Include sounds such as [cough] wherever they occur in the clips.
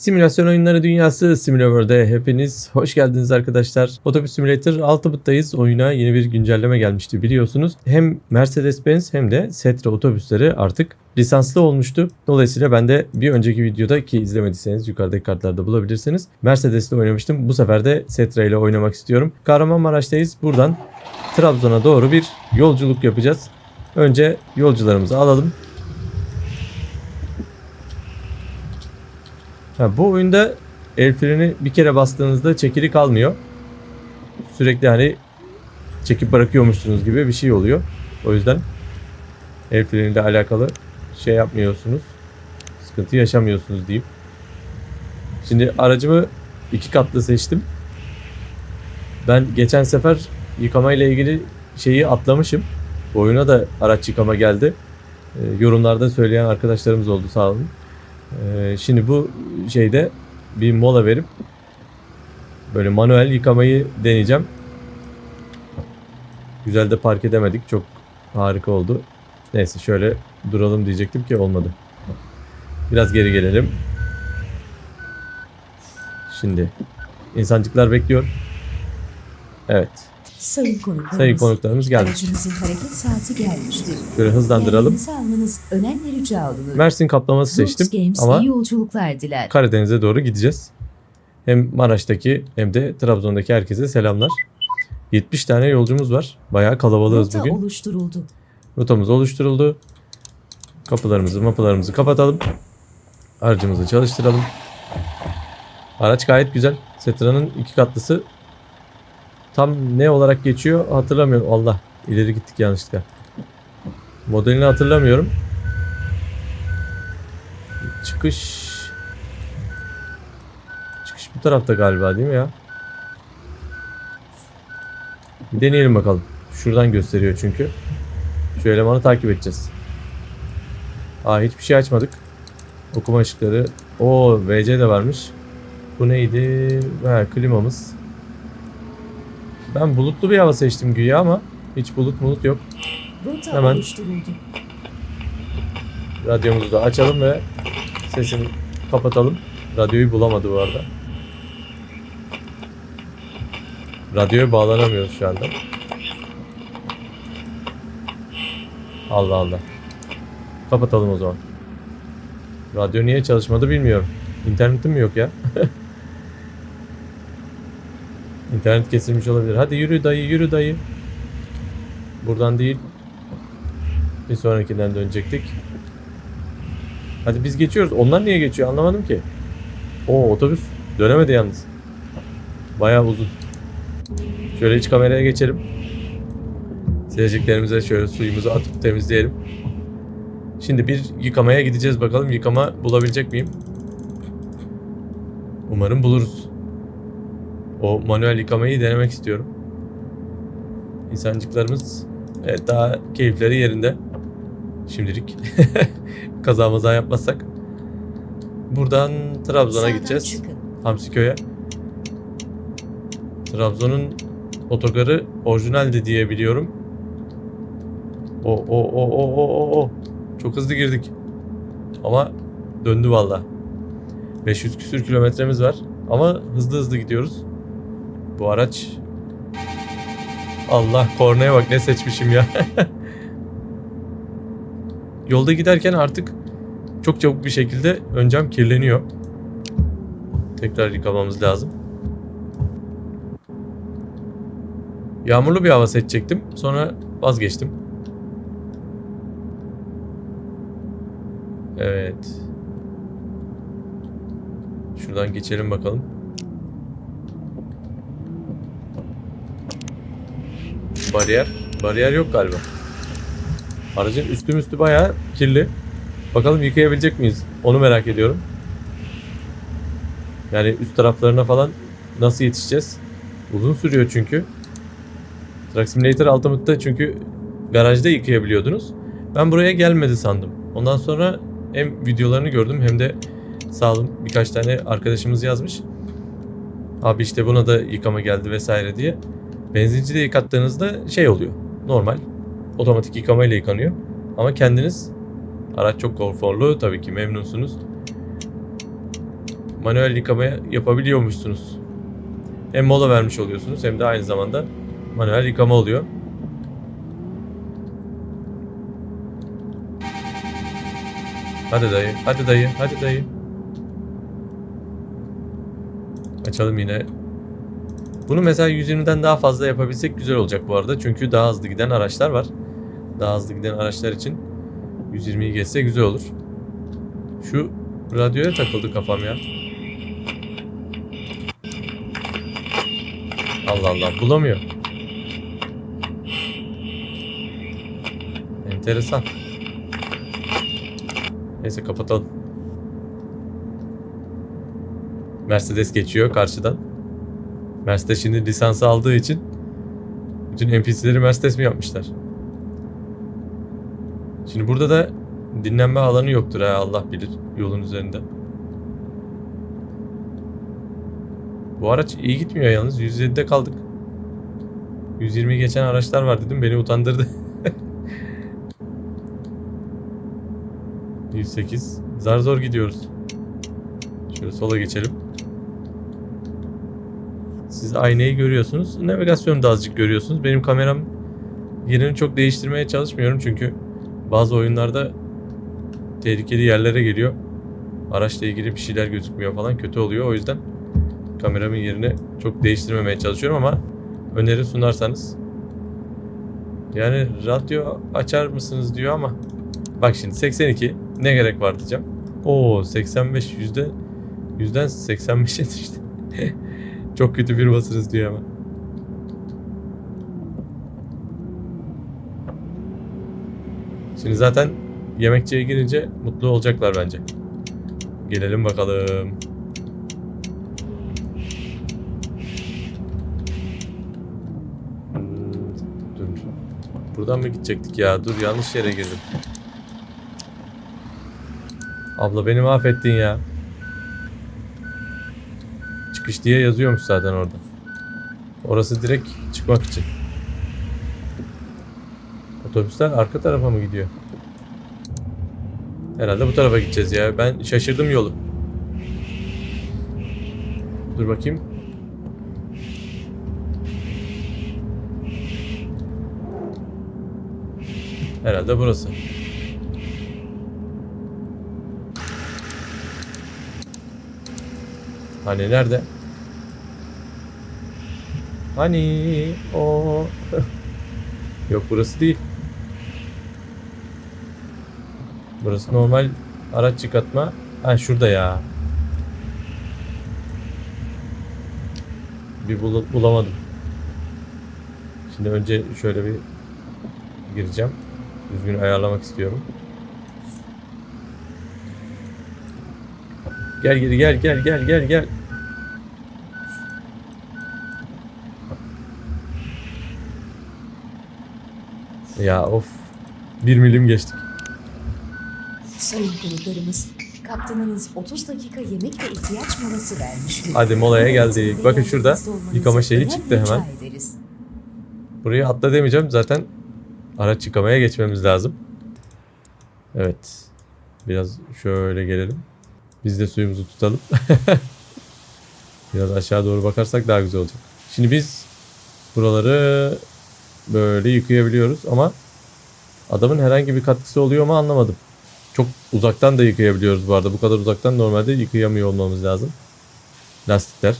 Simülasyon oyunları dünyası Simulaworld'e hepiniz hoş geldiniz arkadaşlar. Otobüs Simulator Ultimate'dayız. Oyuna yeni bir güncelleme gelmişti biliyorsunuz. Hem Mercedes-Benz hem de Setra otobüsleri artık lisanslı olmuştu. Dolayısıyla ben de bir önceki videoda ki izlemediyseniz yukarıdaki kartlarda bulabilirsiniz. Mercedes'te oynamıştım. Bu sefer de Setra ile oynamak istiyorum. Kahramanmaraş'tayız. Buradan Trabzon'a doğru bir yolculuk yapacağız. Önce yolcularımızı alalım. Ha, bu oyunda el freni bir kere bastığınızda çekili kalmıyor. Sürekli hani çekip bırakıyormuşsunuz gibi bir şey oluyor. O yüzden el freniyle alakalı şey yapmıyorsunuz. Sıkıntı yaşamıyorsunuz diyeyim. Şimdi aracımı iki katlı seçtim. Ben geçen sefer yıkama ile ilgili şeyi atlamışım. Bu oyuna da araç yıkama geldi. Ee, yorumlarda söyleyen arkadaşlarımız oldu sağ olun. Ee, şimdi bu şeyde bir mola verip böyle manuel yıkamayı deneyeceğim. Güzel de park edemedik. Çok harika oldu. Neyse şöyle duralım diyecektim ki olmadı. Biraz geri gelelim. Şimdi insancıklar bekliyor. Evet. Sayın konuklarımız. Sayın konuklarımız gelmiş. Aracınızın hareket saati gelmiştir. Şöyle hızlandıralım. Almanız önemli rica olunur. Mersin kaplaması seçtim Games ama iyi yolculuklar diler. Karadeniz'e doğru gideceğiz. Hem Maraş'taki hem de Trabzon'daki herkese selamlar. 70 tane yolcumuz var. Bayağı kalabalığız Rota bugün. oluşturuldu. Rotamız oluşturuldu. Kapılarımızı, mapılarımızı kapatalım. Aracımızı çalıştıralım. Araç gayet güzel. Setra'nın iki katlısı. Tam ne olarak geçiyor hatırlamıyorum. Allah ileri gittik yanlışlıkla. Modelini hatırlamıyorum. Çıkış Çıkış bu tarafta galiba değil mi ya? Bir deneyelim bakalım. Şuradan gösteriyor çünkü. Şu elemanı takip edeceğiz. Aa hiçbir şey açmadık. Okuma ışıkları. O VC de varmış. Bu neydi? Ha, klimamız. Ben bulutlu bir hava seçtim güya ama hiç bulut bulut yok. Rota Hemen. oluşturuldu. Radyomuzu da açalım ve sesini kapatalım. Radyoyu bulamadı bu arada. Radyoya bağlanamıyoruz şu anda. Allah Allah. Kapatalım o zaman. Radyo niye çalışmadı bilmiyorum. İnternetim mi yok ya? [laughs] İnternet kesilmiş olabilir. Hadi yürü dayı yürü dayı. Buradan değil. Bir sonrakinden dönecektik. Hadi biz geçiyoruz. Onlar niye geçiyor anlamadım ki. O otobüs dönemedi yalnız. Bayağı uzun. Şöyle iç kameraya geçelim. Sileceklerimize şöyle suyumuzu atıp temizleyelim. Şimdi bir yıkamaya gideceğiz bakalım. Yıkama bulabilecek miyim? Umarım buluruz. O manuel yıkamayı denemek istiyorum. İnsancıklarımız evet daha keyifleri yerinde. Şimdilik. [laughs] Kaza maza yapmazsak. Buradan Trabzon'a gideceğiz. Hamsiköy'e. Trabzon'un otogarı orijinaldi diye biliyorum. O o o o o o o. Çok hızlı girdik. Ama döndü valla. 500 küsür kilometremiz var. Ama hızlı hızlı gidiyoruz. Bu araç Allah kornaya bak ne seçmişim ya. [laughs] Yolda giderken artık çok çabuk bir şekilde ön cam kirleniyor. Tekrar yıkamamız lazım. Yağmurlu bir hava seçecektim. Sonra vazgeçtim. Evet. Şuradan geçelim bakalım. Bariyer. Bariyer yok galiba. Aracın üstü üstü bayağı kirli. Bakalım yıkayabilecek miyiz? Onu merak ediyorum. Yani üst taraflarına falan nasıl yetişeceğiz? Uzun sürüyor çünkü. Truck Simulator Ultimate'da çünkü garajda yıkayabiliyordunuz. Ben buraya gelmedi sandım. Ondan sonra hem videolarını gördüm hem de sağ olun birkaç tane arkadaşımız yazmış. Abi işte buna da yıkama geldi vesaire diye. Benzincide yıkattığınızda şey oluyor. Normal. Otomatik yıkamayla yıkanıyor. Ama kendiniz araç çok konforlu tabii ki memnunsunuz. manuel yıkamaya yapabiliyormuşsunuz. Hem mola vermiş oluyorsunuz hem de aynı zamanda manuel yıkama oluyor. Hadi dayı, hadi dayı, hadi dayı. Açalım yine. Bunu mesela 120'den daha fazla yapabilsek güzel olacak bu arada. Çünkü daha hızlı giden araçlar var. Daha hızlı giden araçlar için 120'yi geçse güzel olur. Şu radyoya takıldı kafam ya. Allah Allah bulamıyor. Enteresan. Neyse kapatalım. Mercedes geçiyor karşıdan. Mercedes şimdi lisansı aldığı için bütün NPC'leri Mercedes mi yapmışlar? Şimdi burada da dinlenme alanı yoktur ha Allah bilir yolun üzerinde. Bu araç iyi gitmiyor yalnız. 107'de kaldık. 120 geçen araçlar var dedim beni utandırdı. [laughs] 108. Zar zor gidiyoruz. Şöyle sola geçelim. Siz aynayı görüyorsunuz. Navigasyonu da azıcık görüyorsunuz. Benim kameram yerini çok değiştirmeye çalışmıyorum çünkü bazı oyunlarda tehlikeli yerlere geliyor. Araçla ilgili bir şeyler gözükmüyor falan kötü oluyor. O yüzden kameramın yerini çok değiştirmemeye çalışıyorum ama öneri sunarsanız yani radyo açar mısınız diyor ama bak şimdi 82 ne gerek var diyeceğim. Oo 85 yüzde yüzden 85'e düştü. [laughs] çok kötü bir basınız diyor ama. Şimdi zaten yemekçiye girince mutlu olacaklar bence. Gelelim bakalım. Buradan mı gidecektik ya? Dur yanlış yere girdim. Abla beni mahvettin ya. Çıkış diye yazıyormuş zaten orada. Orası direkt çıkmak için. Otobüsler arka tarafa mı gidiyor? Herhalde bu tarafa gideceğiz ya. Ben şaşırdım yolu. Dur bakayım. Herhalde burası. Hani nerede? Hani o Yok burası değil. Burası normal araç yıkatma. Ha şurada ya. Bir bul- bulamadım. Şimdi önce şöyle bir gireceğim. Düzgün ayarlamak istiyorum. Gel geri gel gel gel gel gel. Ya of. Bir milim geçtik. Sayın konuklarımız, kaptanınız 30 dakika yemek ve ihtiyaç molası vermiş. Hadi molaya geldik. Bakın şurada yıkama şeyi çıktı hemen. Burayı atla demeyeceğim. Zaten araç yıkamaya geçmemiz lazım. Evet. Biraz şöyle gelelim. Biz de suyumuzu tutalım. [laughs] Biraz aşağı doğru bakarsak daha güzel olacak. Şimdi biz buraları böyle yıkayabiliyoruz ama adamın herhangi bir katkısı oluyor mu anlamadım. Çok uzaktan da yıkayabiliyoruz bu arada. Bu kadar uzaktan normalde yıkayamıyor olmamız lazım. Lastikler.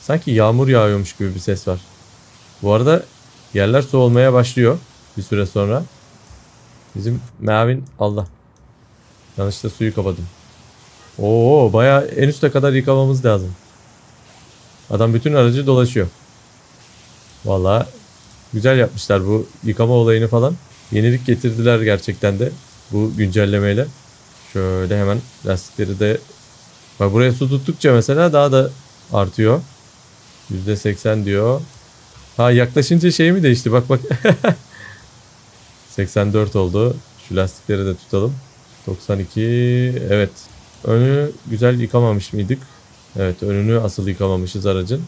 Sanki yağmur yağıyormuş gibi bir ses var. Bu arada yerler soğumaya başlıyor bir süre sonra. Bizim Mavin Allah. Yanlışlıkla suyu kapadım. Oo bayağı en üste kadar yıkamamız lazım. Adam bütün aracı dolaşıyor. Vallahi güzel yapmışlar bu yıkama olayını falan. Yenilik getirdiler gerçekten de bu güncellemeyle. Şöyle hemen lastikleri de Bak buraya su tuttukça mesela daha da artıyor. %80 diyor. Ha yaklaşınca şey mi değişti? Bak bak. [laughs] 84 oldu. Şu lastikleri de tutalım. 92. Evet. Önü güzel yıkamamış mıydık? Evet önünü asıl yıkamamışız aracın.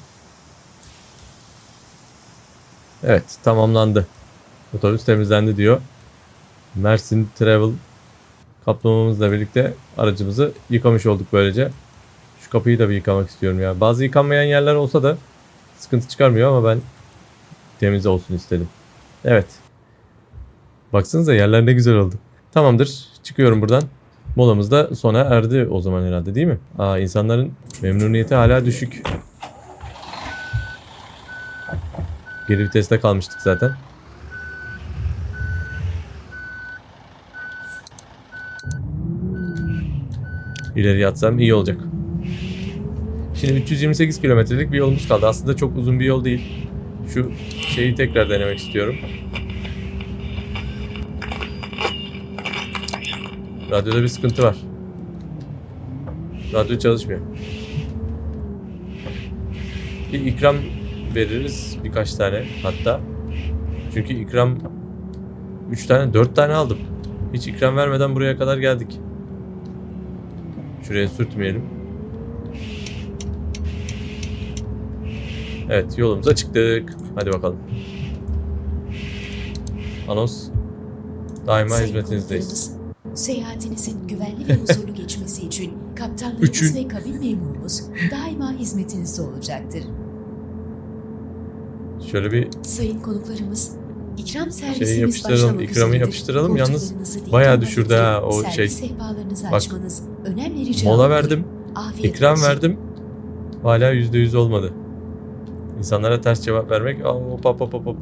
Evet tamamlandı. Otobüs temizlendi diyor. Mersin Travel kaplamamızla birlikte aracımızı yıkamış olduk böylece. Şu kapıyı da bir yıkamak istiyorum ya. Bazı yıkanmayan yerler olsa da sıkıntı çıkarmıyor ama ben temiz olsun istedim. Evet. Baksanıza yerler ne güzel oldu. Tamamdır. Çıkıyorum buradan. Molamız da sona erdi o zaman herhalde değil mi? Aa insanların memnuniyeti hala düşük. Geri viteste kalmıştık zaten. İleri atsam iyi olacak. Şimdi 328 kilometrelik bir yolumuz kaldı. Aslında çok uzun bir yol değil. Şu şeyi tekrar denemek istiyorum. Radyoda bir sıkıntı var. Radyo çalışmıyor. Bir ikram veririz birkaç tane hatta. Çünkü ikram 3 tane 4 tane aldım. Hiç ikram vermeden buraya kadar geldik. Şuraya sürtmeyelim. Evet yolumuza çıktık. Hadi bakalım. Anons daima Sayın hizmetinizdeyiz. Seyahatinizin güvenli ve huzurlu geçmesi için kaptanlarımız Üçün. ve kabin memurumuz daima hizmetinizde olacaktır. Şöyle bir Sayın konuklarımız, ikram servisimiz Şeyi yapıştıralım, ikramı yapıştıralım. Yalnız bayağı düşürdü ha o şey. Bak, açmanız önemli rica mola verdim, Afiyet ikram olsun. verdim. Hala %100 olmadı. İnsanlara ters cevap vermek. Hop hop hop hop.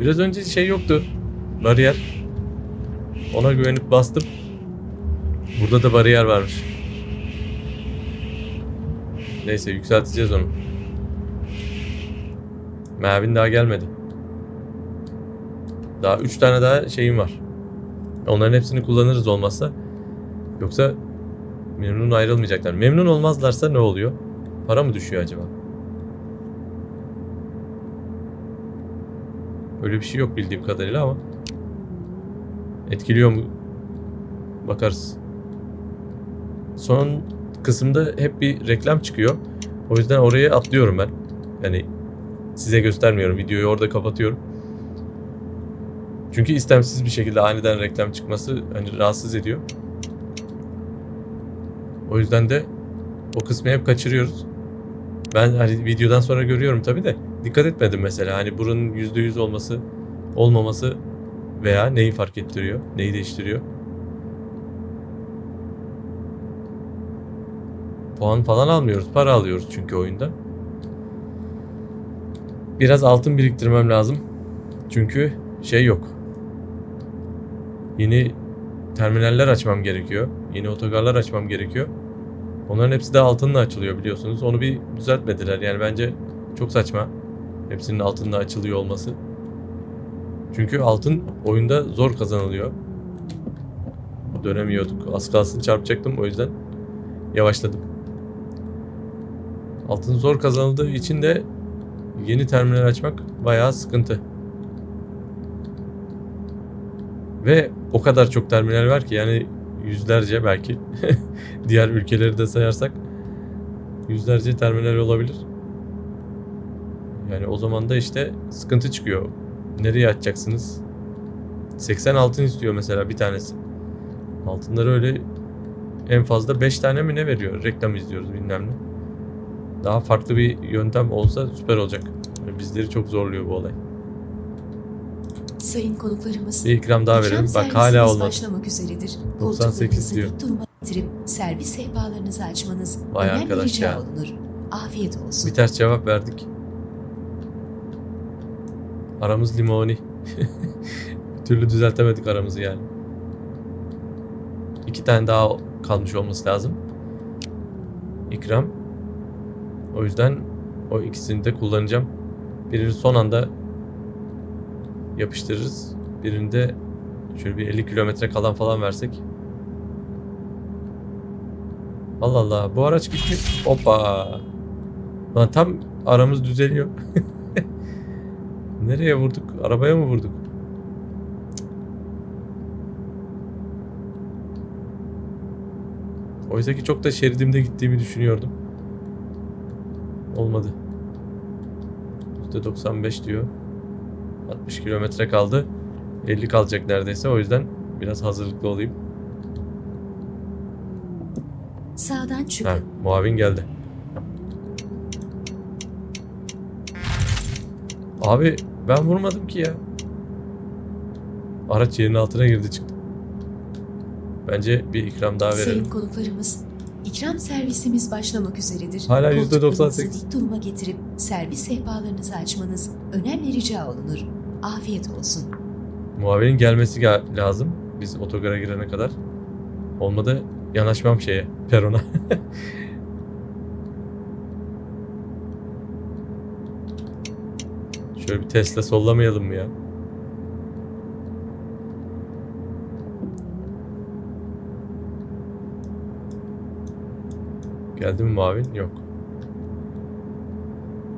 Biraz önce şey yoktu. Bariyer. Ona güvenip bastım. Burada da bariyer varmış. Neyse yükselteceğiz onu. Mavin daha gelmedi. Daha 3 tane daha şeyim var. Onların hepsini kullanırız olmazsa. Yoksa memnun ayrılmayacaklar. Memnun olmazlarsa ne oluyor? Para mı düşüyor acaba? Öyle bir şey yok bildiğim kadarıyla ama. Etkiliyor mu? Bakarız. Son kısımda hep bir reklam çıkıyor. O yüzden oraya atlıyorum ben. Yani size göstermiyorum. Videoyu orada kapatıyorum. Çünkü istemsiz bir şekilde aniden reklam çıkması hani rahatsız ediyor. O yüzden de o kısmı hep kaçırıyoruz. Ben hani videodan sonra görüyorum tabi de dikkat etmedim mesela hani buranın %100 olması olmaması veya neyi fark ettiriyor, neyi değiştiriyor. Puan falan almıyoruz, para alıyoruz çünkü oyunda. Biraz altın biriktirmem lazım. Çünkü şey yok. Yeni terminaller açmam gerekiyor. Yeni otogarlar açmam gerekiyor. Onların hepsi de altınla açılıyor biliyorsunuz. Onu bir düzeltmediler. Yani bence çok saçma. Hepsinin altınla açılıyor olması. Çünkü altın oyunda zor kazanılıyor. Dönemiyorduk. Az kalsın çarpacaktım o yüzden yavaşladım. Altın zor kazanıldığı için de yeni terminal açmak bayağı sıkıntı. Ve o kadar çok terminal var ki yani yüzlerce belki [laughs] diğer ülkeleri de sayarsak yüzlerce terminal olabilir. Yani o zaman da işte sıkıntı çıkıyor. Nereye açacaksınız? 80 altın istiyor mesela bir tanesi. Altınları öyle en fazla 5 tane mi ne veriyor? Reklam izliyoruz bilmem ne. Daha farklı bir yöntem olsa süper olacak. Bizleri çok zorluyor bu olay. Sayın konuklarımız, Bir ikram daha verelim. Bak hala olmadı. başlamak üzeredir. 98 Koltuklarınızı diyor. duruma getirip servis sehpalarınızı açmanız Vay önemli arkadaş rica ya. olunur. Afiyet olsun. Bir ters cevap verdik. Aramız limoni. [laughs] bir türlü düzeltemedik aramızı yani. İki tane daha kalmış olması lazım. İkram. O yüzden o ikisini de kullanacağım. Birini son anda yapıştırırız. Birini de şöyle bir 50 kilometre kalan falan versek. Allah Allah bu araç gitti. Hoppa. Lan tam aramız düzeliyor. [laughs] Nereye vurduk? Arabaya mı vurduk? Oysa ki çok da şeridimde gittiğimi düşünüyordum. Olmadı. %95 diyor. 60 kilometre kaldı. 50 kalacak neredeyse. O yüzden biraz hazırlıklı olayım. Sağdan çık. Ha, muavin geldi. Abi ben vurmadım ki ya. Araç yerin altına girdi çıktı. Bence bir ikram daha verelim. Sayın konuklarımız ikram servisimiz başlamak üzeredir. Hala Koltuklarınızı %98. dik duruma getirip servis sehpalarınızı açmanız önemli rica olunur. Afiyet olsun. Muavinin gelmesi lazım. Biz otogara girene kadar. Olmadı yanaşmam şeye, perona. [laughs] Şöyle bir Tesla sollamayalım mı ya? Geldi mi muavin? Yok.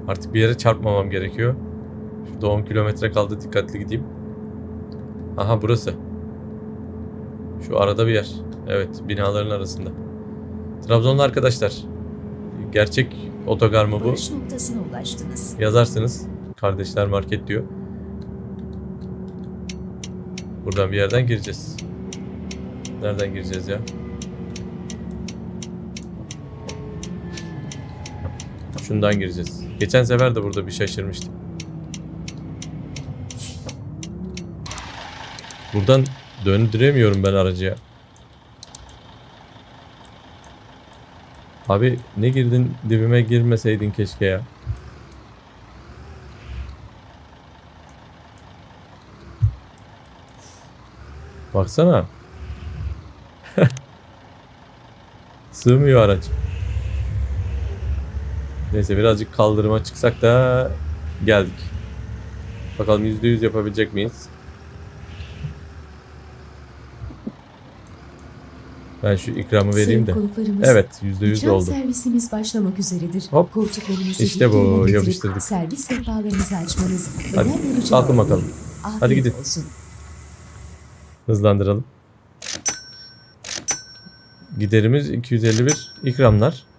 Artık bir yere çarpmamam gerekiyor. Şurada 10 kilometre kaldı. Dikkatli gideyim. Aha burası. Şu arada bir yer. Evet binaların arasında. Trabzonlu arkadaşlar. Gerçek otogar mı bu? Varış noktasına ulaştınız. Yazarsınız. Kardeşler Market diyor. Buradan bir yerden gireceğiz. Nereden gireceğiz ya? Şundan gireceğiz. Geçen sefer de burada bir şaşırmıştım. Buradan döndüremiyorum ben aracı ya. Abi ne girdin dibime girmeseydin keşke ya. Baksana. [laughs] Sığmıyor araç. Neyse birazcık kaldırıma çıksak da geldik. Bakalım %100 yapabilecek miyiz? Ben şu ikramı vereyim de. Evet %100 ikram oldu. servisimiz başlamak üzeredir. Hop. Koltuklarınızı İşte bu, yapıştırdık. Servis sehpalarınızı açmanız Hadi, kalkın bakalım. Afiyet Hadi gidin. olsun. Hızlandıralım. Giderimiz 251 ikramlar.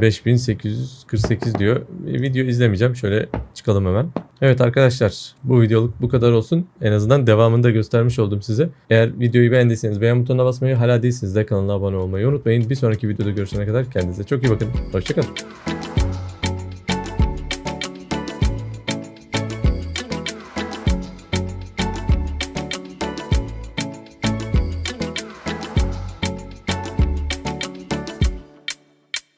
5848 diyor. E, Video izlemeyeceğim. Şöyle çıkalım hemen. Evet arkadaşlar bu videoluk bu kadar olsun. En azından devamını da göstermiş oldum size. Eğer videoyu beğendiyseniz beğen butonuna basmayı hala değilseniz de kanala abone olmayı unutmayın. Bir sonraki videoda görüşene kadar kendinize çok iyi bakın. Hoşçakalın.